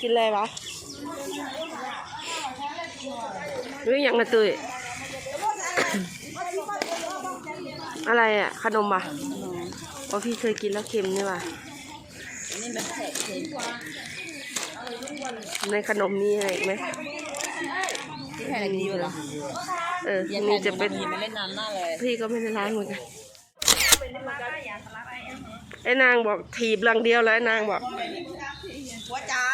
กินอะไรวะหรือยังกระตุยอะไรอะ ขนมอะว่าพี่เคยกินแล้วเค็มนี่ว่ะอันนี้แบบแขกเฉยในขนมมีอะไรอีกไหมที่แขกดีอยู่เหรอเอออย่านี่แขกจะเป็นดีมาเล่นนานมากเลยพี่ก็ไม่ได้ล้างเหมือนกันไอ้นางบอกถีบหลังเดียวแล้วไอ้นางบอก หัวจ๋า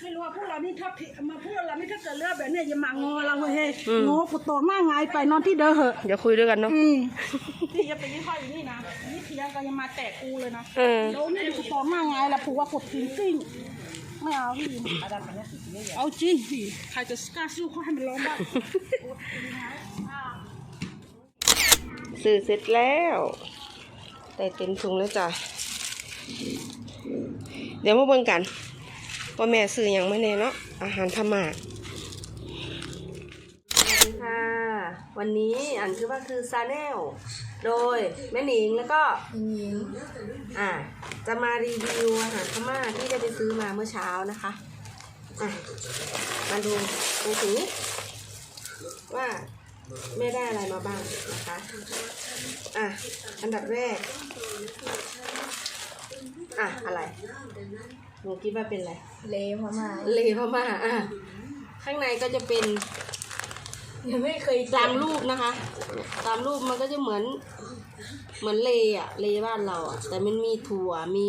ไม่รู้ว่าพวก เรานี่ถ้าผิดมาพวกเรานี่ถ้าเกิดเลือกแบบเนี้ยอย่ามางอเราเว้ยเฮ้งอกูโตมากไงไปนอนที่เดิมเหอะเดี๋ยวคุยด้วยกันเนาะ อืมพี่จะไปยี่ห้ออย่างนี้นะนี่เทียงก็ยังมาแตกกูเลยนะเออ แล้วนี่กูโตมากไงล่ะผูกว่าขดทิ้งซิ่งไม่เอาพี่เอาจริงพี่ใครจะกล้าสู้เขาให้มันร้องบ้างซื้อเสร็จแล้ว แต่เต็มถุงแล้วจ้ะ เดี๋ยวมาเบิ่งกัน ว่าแม่ซื้ออยังไม่แน่เนาะอาหารพม่าสวัสดีค่ะ วันนี้อันคือว่าคือซาแนลโดยแม่หนิงแล้วก็อ่าจะมารีวิวอาหารพม่าที่ได้ไปซื้อมาเมื่อเช้านะคะอะมาดูดูสิว่าแม่ได้อะไรมาบ้างนะคะอะอันดับแรกอะอะไร หนูคิดว่าเป็นอะไร เลพม่าเลพม่าอะข้างในก็จะเป็นยังไม่เคยตามรูปนะคะ ตามรูปมันก็จะเหมือน เหมือนเลอะเลบ้านเราอะแต่มันมีถั่วมี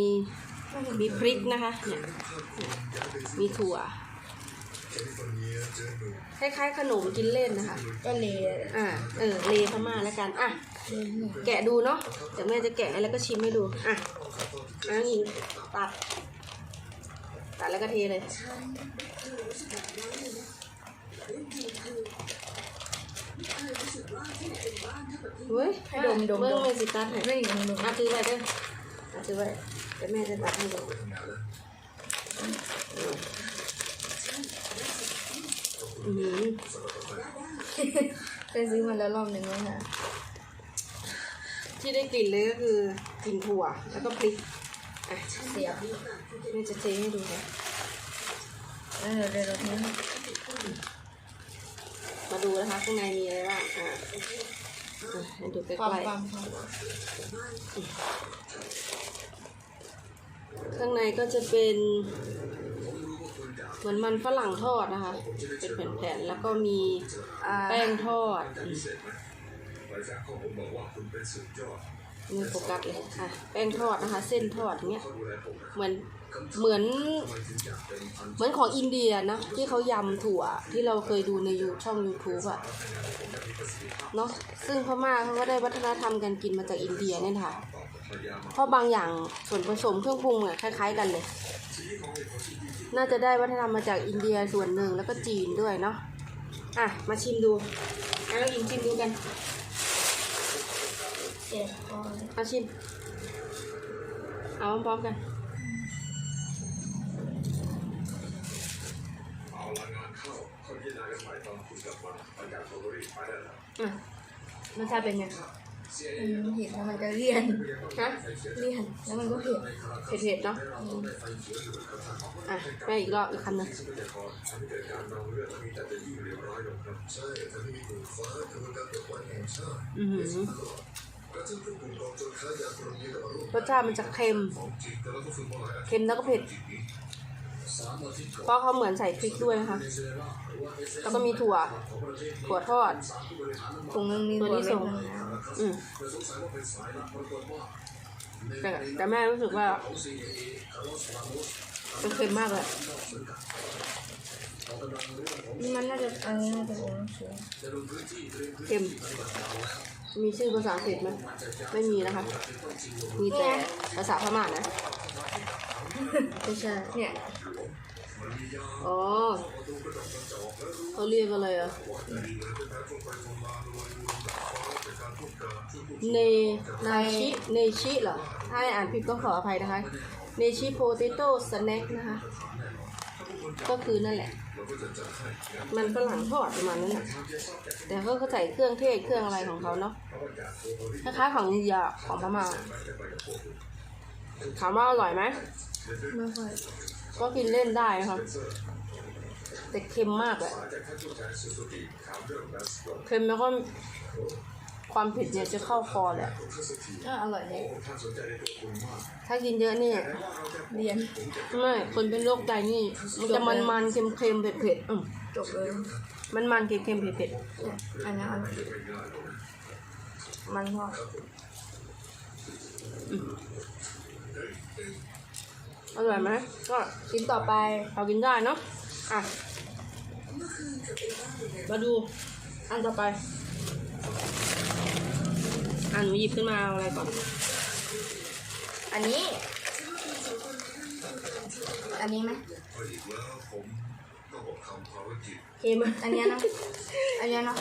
มีพริกนะคะเนี่ยเนี่ยมีถั่วคล้ายๆขนมกินเล่นนะคะ ก็เลอ่าเออเลพม่าแล้วกันอะแกะดูเนาะเดี๋ยวแม่จะแกะแล้วก็ชิมให้ดูอะอันนี้ตัด ตัดแล้วก็เทเลยเฮ้ยให้ดมดมเมื่ดอมไม่สิตัดให้ไม่ดมดมอะถือไว้เด้ออะถือไว้เดี๋ยวแม่จะตัดให้ดูอืมเคยซื้อมาแล้วรอบหนึ่งแล้วนะที่ได้กลิ่นเลยก็คือกลิ่นถั่วแล้วก็พริก อะเสียบแม่จะเทให้ดูนะเออเดี๋ยวเราทิ้งมาดูนะคะข้างในมีอะไรบ้างอะให้ดูใกล้ๆข้างในก็จะเป็นเหมือนมันฝรั่งทอดนะคะ เป็นแผ่นๆ แล้วก็มีแป้งทอด นี่โฟกัสเลยอะ แป้งทอดนะคะ เส้นทอดอย่างเงี้ยเหมือนเหมือน เหมือนของอินเดียนะที่เขายำถั่วที่เราเคยดูในยูช่อง YouTube อะเนาะซึ่งพม่าเขาก็ได้วัฒนธรรมการกินมาจากอินเดียเนี่ยค่ะ เพราะบางอย่างส่วนผสมเครื่องปรุงอะคล้าย ๆ กันเลย น่าจะได้วัฒนธรรมมาจากอินเดียส่วนหนึ่งแล้วก็จีนด้วยเนาะอะมาชิมดูเอาอิงชิมดูกัน เสียบคอเอาชิม เอาพร้อมๆกันอะรสชาติเป็นไง อืมเห็นแล้วมันก็เลี่ยนฮะ เลี่ยนแล้วมันก็เผ็ดเผ็ดๆเนาะ อะไปอีกรอบอีกคำหนึ่งอือหือ รสชาติมันจะเค็ม เค็มแล้วก็เผ็ด เพราะเขาเหมือนใส่พริกด้วยนะคะ แล้วก็มีถั่ว ถั่วทอดถุงนึงมีตัวตัวที่เล็ส่กงนะอืมแต่แต่แม่รู้สึกว่ามันเค็มมากเลยมันน่าจะอันนี้น่าจะเป็นน้ำเชื้อเค็ม มีชื่อภาษาอังกฤษไหมไม่มีนะคะ มีแต่ภาษาพม่านะ ไม่ใช่ เนี่ย อ๋อเขาเรียกอะไรอะ เนนาชิเนชิเหรอ ถ้าให้อ่านผิดก็ขออภัยนะคะ เนชิโพเตโต้สแน็คนะคะ ก็คือนั่นแหละ มันฝรั่งทอดประมาณนั้นแหละแต่เขาก็ใส่เครื่องเทศเครื่องอะไรของเขาเนาะคล้ายๆของอินเดียของพม่าถามว่าอร่อยไหมไม่ค่อยก็กินเล่นได้ค่ะแต่เค็มมากอะเค็มแล้วก็ ความเผ็ดเนี่ยจะเข้าคอแหละก็อร่อยเลยถ้ากินเยอะนี่เรียนไม่คนเป็นโรคไตนี่มันจะมันมันๆเค็มเค็มๆเผ็ดเผ็ดๆอืมจบเลยมันมันๆเค็มเค็มๆเผ็ดเผ็ดเนี่ยอันนี้อร่อยมันทอดๆอร่อยไหมก็ชิ้นต่อไปเรากินได้เนาะอะมาดูอันต่อไป อะหนูหยิบขึ้นมาเอาอะไรก่อน อันนี้ อันนี้ไหมเค็มอันเนี้ยเนาะ อันเนี้ยเนาะ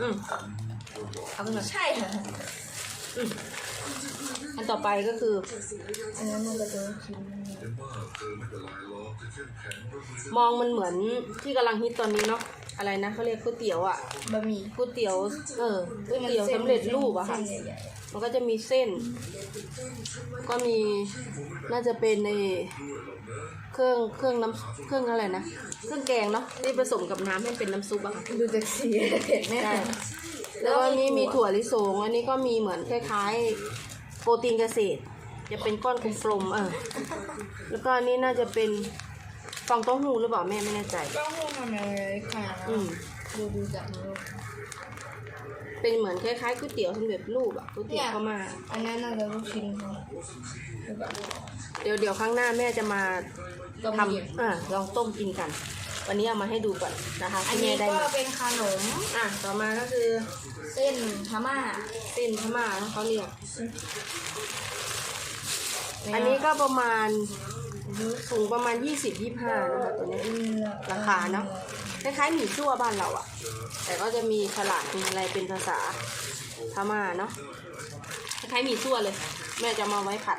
อืมเอาขึ้นมาใช่เหรออัน ต่อไปก็คืออันนี้มันจะเป็นชิ้นมองมันเหมือนที่กำลังฮิตตอนนี้เนาะอะไรนะเขาเรียกก๋วยเตี๋ยวอะบะหมี่ก๋วยเตี๋ยวเออก๋วยเตี๋ยวสำเร็จรูปอะค่ะเส้นใหญ่มันก็จะมีเส้น ก็มีน่าจะเป็นในเครื่องเครื่องน้ำเครื่องอะไรนะเครื่องแกงเนาะที่ผสมกับน้ำให้เป็นน้ำซุปอะค่ะๆดูจากสีเผ็ดแน่ใช่แล้วก็นี่มีถั่วลิสงอันนี้ก็มีเหมือนคล้ายๆ โปรตีนเกษตร จะเป็นก้อนกลมๆเออ แล้วก็อันนี้น่าจะเป็นฟองเต้าหู้หรือเปล่าแม่ไม่แน่ใจ ต้องพูดทำยังไงขนาดอืนั้นมดูดูจากมือเป็นเหมือนคล้ายๆก๋วยเตี๋ยวสำเร็จรูปอะก๋วยเตี๋ยวก็มา อันนั้นน่าจะลูกชิ้นเขาหรือเปล่าเดี๋ยวเดี๋ยวครั้งหน้าแม่จะมาต้มทเย็นำอ่าลองต้มกินกัน วันนี้เอามาให้ดูก่อนนะคะอันที่นี้แม่ได้ก็มาเป็นขนมอะต่อมาก็คือเส้นพม่าเส้นพม่านะเขาเรียก อันนี้ก็ประมาณสูงประมาณ 20-25นะคะตัวนี้ราคาเนาะคล้ายๆหมี่ซั่วบ้านเราอะแต่ก็จะมีฉลากมีอะไรเป็นภาษาพม่าเนาะคล้ายๆหมี่ซั่วเลย แม่จะมาไว้ผัด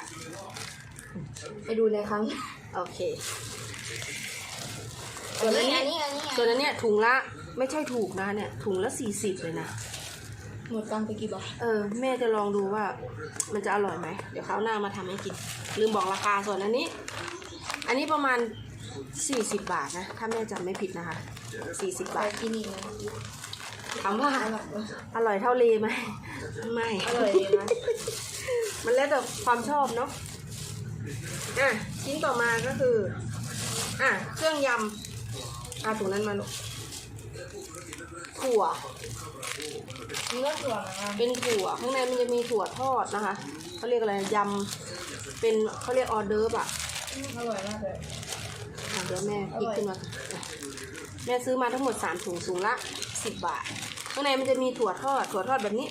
ไปดูเลยครั้ง โอเค ส่วนอันนี้อันนี้อันนี้ส่วนอันเนี้ยถุงละไม่ใช่ถูกนะเนี่ย ถุงละสี่สิบเลยนะ หมดตังค์ไปกี่บาท เออ แม่จะลองดูว่า มันจะอร่อยไหม เดี๋ยวคราวหน้ามาทำให้กิน ลืมบอกราคาส่วนอันนี้ อันนี้ประมาณสี่สิบบาทนะ ถ้าแม่จำไม่ผิดนะคะสี่สิบไปบาทกินอีกนะถามว่า อร่อยปะอร่อยเท่าเลไหม ไม่ อร่อยดีนะมันแล้วแต่ความชอบเนาะ อะ ชิ้นต่อมาก็คือ อะ เครื่องยำ อะถุงนั้นมาลูกถั่วนี่ก็ถั่วเหมือนกันเป็นถั่วข้างในมันจะมีถั่วทอดนะคะเขาเรียกอะไรยำเป็นเขาเรียกออเดิร์ฟอะอร่อยมากเลยอะเดี๋ยวแม่พลิกขึ้นมาอะแม่ซื้อมาทั้งหมดสามถุงถุงละสิบบาท ข้างในมันจะมีถั่วทอดถั่วทอดแบบนี้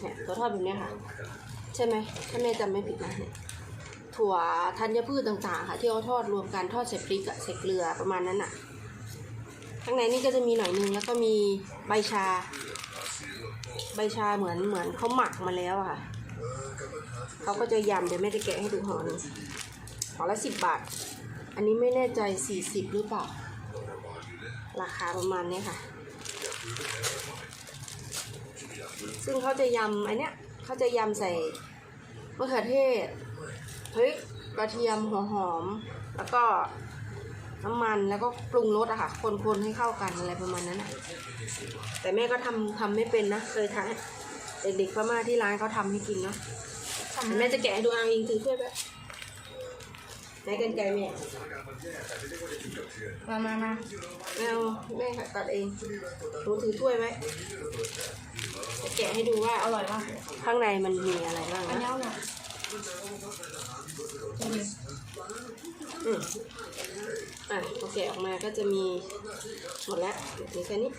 เนี่ยถั่วทอดแบบเนี้ยค่ะ ใช่ไหมถ้าแม่จำไม่ผิดนะเนี่ย ถั่วธัญพืชต่างๆ ค่ะ ที่เขาทอดรวมกันทอดใส่พริกอะใส่เกลือประมาณนั้นอะข้างในนี่ก็จะมีหน่อยนึงแล้วก็มีใบชา ใบชาเหมือนเหมือนเขาหมักมาแล้วค่ะเขาก็จะยำเดี๋ยวแม่จะแกะให้ดูห่อนึงห่อละสิบบาท อันนี้ไม่แน่ใจสี่สิบหรือเปล่า ราคาประมาณนี้ค่ะ ซึ่งเขาจะยำอันเนี้ยเขาจะยำใส่มะเขือเทศ พริกกระเทียมหัวหอม แล้วก็น้ำมันแล้วก็ปรุงรสอะค่ะ คนๆให้เข้ากันอะไรประมาณนั้นอะแต่แม่ก็ทำทำไม่เป็นนะเคยทานเด็กๆพม่าที่ร้านเขาทำให้กินเนาะแต่แม่จะแกะให้ดูเอาเองถือถ้วยไปไหนกันไก่แม่มามามาไม่เอาแม่ตัดเองหนูถือถ้วยไว้จะแกะให้ดูว่าอร่อยมากข้างในมันมีอะไรบ้างอันนะนี้ อร่อยอืมอะพอแกะออกมาก็จะมีหมดแล้วเหลือแค่นี้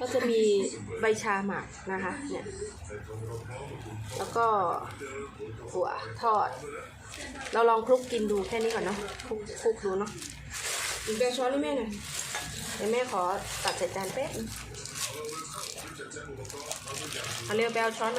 ก็จะมีใบชาหมักนะคะ เนี่ย แล้วก็หัวทอด เราลองคลุกกินดูแค่นี้ก่อนเนาะคลุกคลุกดูเนาะอีกแบช้อนให้แม่หน่อยเดี๋ยวแม่ขอตัดใส่จานแป๊บนึงเอาเร็วแบลช้อนไห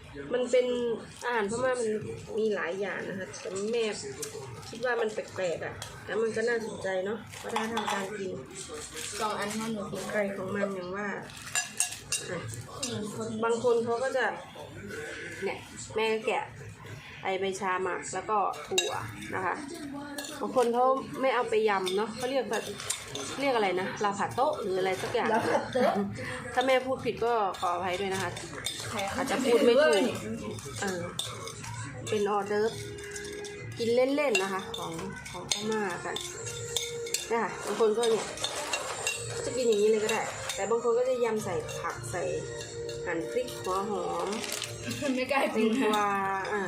มันเป็นอาหารพม่ามันมีหลายอย่างนะคะแต่แม่คิดว่ามันแปลกๆอะแล้วมันก็น่าสนใจเนาะวัฒนธรรมการกินสองอันห้าหนูกินใครของมันอย่างว่าบางคนเขาก็จะเนี่ยแม่แกะ ไอใบชาหมักแล้วก็ถั่วนะคะบางคนเขาไม่เอาไปยำเนาะเขาเรียกแบบเรียกอะไรนะลาผัดโต๊ะหรืออะไรสักอย่างแล้วผัดเตอะถ้าแม่พูดผิดก็ขออภัยด้วยนะคะใครอาจจะพูดไม่ถูกเออเป็นออเดอร์ฟกินเล่นๆนะคะ ของของพม่ากันเนี่ยค่ะบางคนก็เนี่ยก็จะกินอย่างนี้เลยก็ได้ แต่บางคนก็จะยำใส่ผักใส่หั่นพริกหัวหอมไม่กล้าแตกินงกนะวาอะ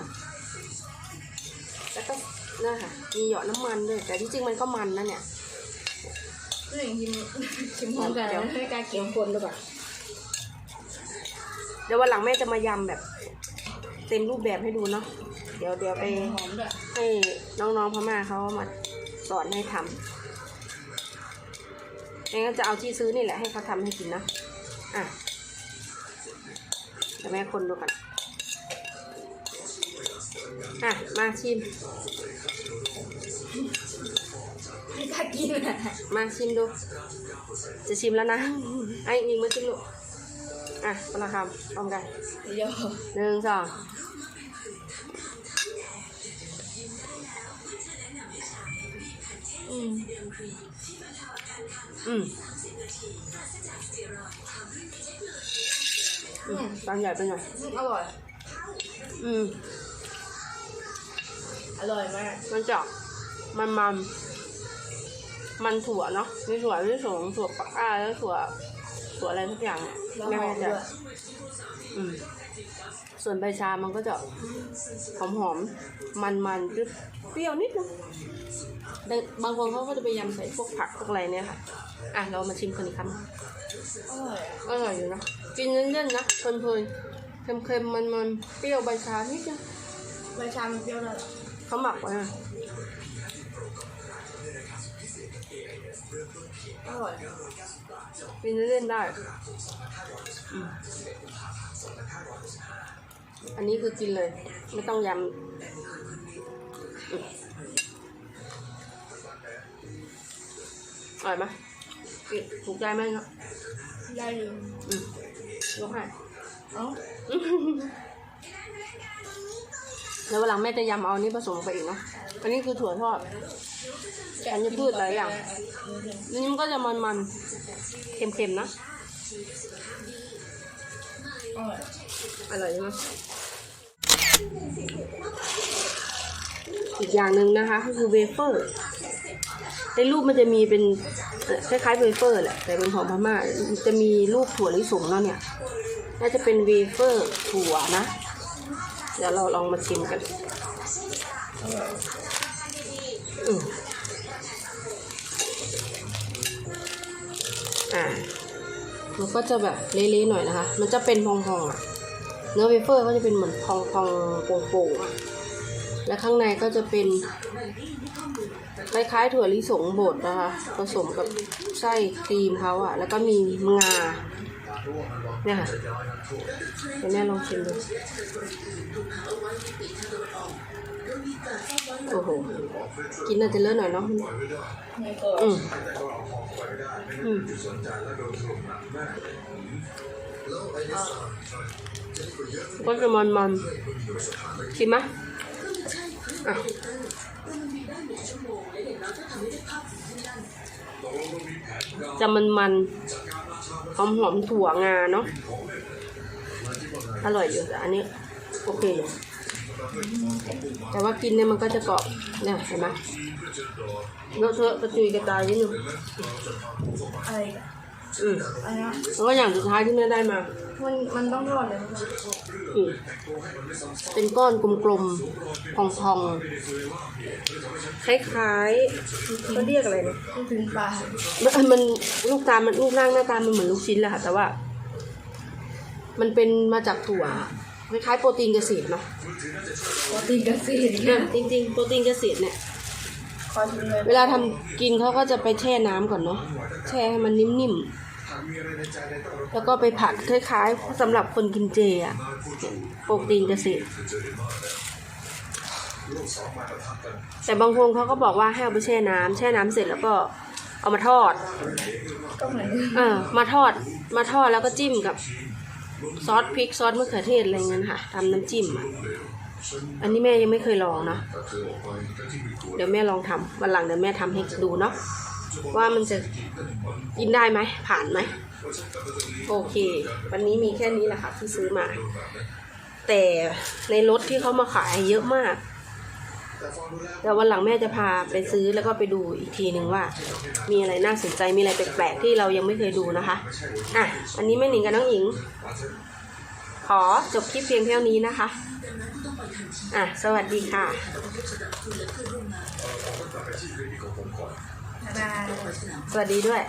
แล้วก็นะค่ะมีเหยาะน้ำมันด้วย แต่ที่จริงมันก็มันนะเนี่ยหนึ่งชิมชิมพร้อมกันแล้วไม่กล้ากินคนหรือเปล่าเดี๋ยววันหลังแม่จะมายำแบบ เต็มรูปแบบให้ดูเนาะเดี๋ยวเดี๋ยวไปหอมด้วยให้น้องๆพม่าเขามาสอนให้ทำงั้นก็จะเอาที่ซื้อนี่แหละให้เขาทำให้กินนะอะเดี๋ยวแม่คนดูกัน อะ มาชิมไม่กล้ากินอะมาชิมดู จะชิมแล้วนะ ไอ้ยิงมาชิมลูก อะคนละคำพร้อมกันเดี๋ยวหนึ่งสองอืมอืมอืมตอนใหญ่ไปหน่อยอร่อย อืม อร่อยมาก มันจะมันมันมันถั่วเนาะมีถั่วที่สงถั่วปักอ้าแล้วถั่วถั่วอะไรทุกอย่างอะแล้วไม่หอแน่มใจด้วยอืมส่วนใบชา มันก็จะหอมหอม มันมันๆเปรี้ยวนิดนึงแต่บางคนเขาก็จะไปยำใส่พวกผักพวกอะไรเนี่ยค่ะ อะ เรามาชิมกันอีกคำอร่อยอะอร่อยอยู่นะ กินเล่นๆนะเพลินๆเค็มๆมันๆเปรี้ยวใบชานิดนึงใบชามันเปรี้ยวเลย เขาหมักไว้อะอร่อยกินเล่นๆได้อืมอันนี้คือกินเลย ไม่ต้องยำอืมอร่อยไหมกินถูกใจไหมเนาะได้เลยอืมยกให้เอ้า แล้ววันหลังแม่จะยำเอาอันนี้ผสมไปอีกนะ อันนี้คือถั่วทอดอันนี้พืชหลายอย่างนี้มันก็จะมันๆ เค็มๆนะอร่อยอร่อยใช่ไหมอีกอย่างหนึ่งนะคะก็คือเวเฟอร์ ในรูปมันจะมีเป็นคล้ายๆเวเฟอร์แหละแต่เป็นของพม่าจะมีรูปถั่วลิสงแล้วเนี่ยน่าจะเป็นเวเฟอร์ถั่วนะ เดี๋ยวเราลองมาชิมกันอืมอ่ามันก็จะแบบเละๆหน่อยนะคะ มันจะเป็นพองๆอะเนื้อเวเฟอร์ก็จะเป็นเหมือนพองๆโป่งๆอะและข้างในก็จะเป็นคล้ายๆถั่วลิสงบดนะคะ ผสมกับไส้ครีมเขาอะแล้วก็มีงา เนี่ยค่ะเดี๋ยวแม่ลองชิมดูโอ้โห กินน่าจะเลอะหน่อยเนาะไม่ก็อืมอืมก็จะมันมันๆชิมไหมอะจะมันมัน หอมหอมถั่วงาเนาะอร่อยอยู่แต่อันนี้โอเคอยู่แต่ว่ากินเนี่ยมันก็จะเกาะเนี่ยเห็นไหมเลอะเทอะกระจุยกระจายนิดนึงอะไร อะอืมอะไรนะแล้วก็อย่างสุดท้ายที่แม่ได้มา มันมันต้องทอดเลยอืมเป็นก้อนกลมๆพองๆคล้ายๆเขาเรียกอะไรเนี่ยมันถึงปลามันมันลูกตาลมันรูปร่างหน้าตามันเหมือนลูกชิ้นแหละค่ะแต่ว่า มันเป็นมาจากถั่วคล้ายๆโปรตีนเกษตรเนาะโปรตีนเกษตรอะจริง ๆ โปรตีนเกษตรเนี่ยคอยชิมเลยเวลาทำกินเขาก็จะไปแช่น้ำก่อนเนาะแช่ให้มันนิ่มๆ แล้วก็ไปผัดคล้ายๆสำหรับคนกินเจอะโปรตีนเกษตรแต่บางคนเขาก็บอกว่าให้เอาไปแช่น้ำแช่น้ำเสร็จแล้วก็เอามาทอดก็เหมือนเออมาทอดมาทอดแล้วก็จิ้มกับซอสพริกซอสมะเขือเทศอะไรเงี้ยค่ะทำน้ำจิ้มอะอันนี้แม่ยังไม่เคยลองเนาะเดี๋ยวแม่ลองทำวันหลังเดี๋ยวแม่ทำให้ดูเนาะ ว่ามันจะกินได้ไหมผ่านไหมโอเค วันนี้มีแค่นี้แหละค่ะที่ซื้อมา แต่ในรถที่เขามาขายเยอะมากเดี๋ยววันหลังแม่จะพาไปซื้อแล้วก็ไปดูอีกทีหนึ่งว่า มีอะไรน่าสนใจมีอะไรแปลกๆที่เรายังไม่เคยดูนะคะอะอันนี้แม่หนิงกับน้องหญิง ขอจบคลิปเพียงเท่านี้นะคะอะสวัสดีค่ะ สวัสดีด้วย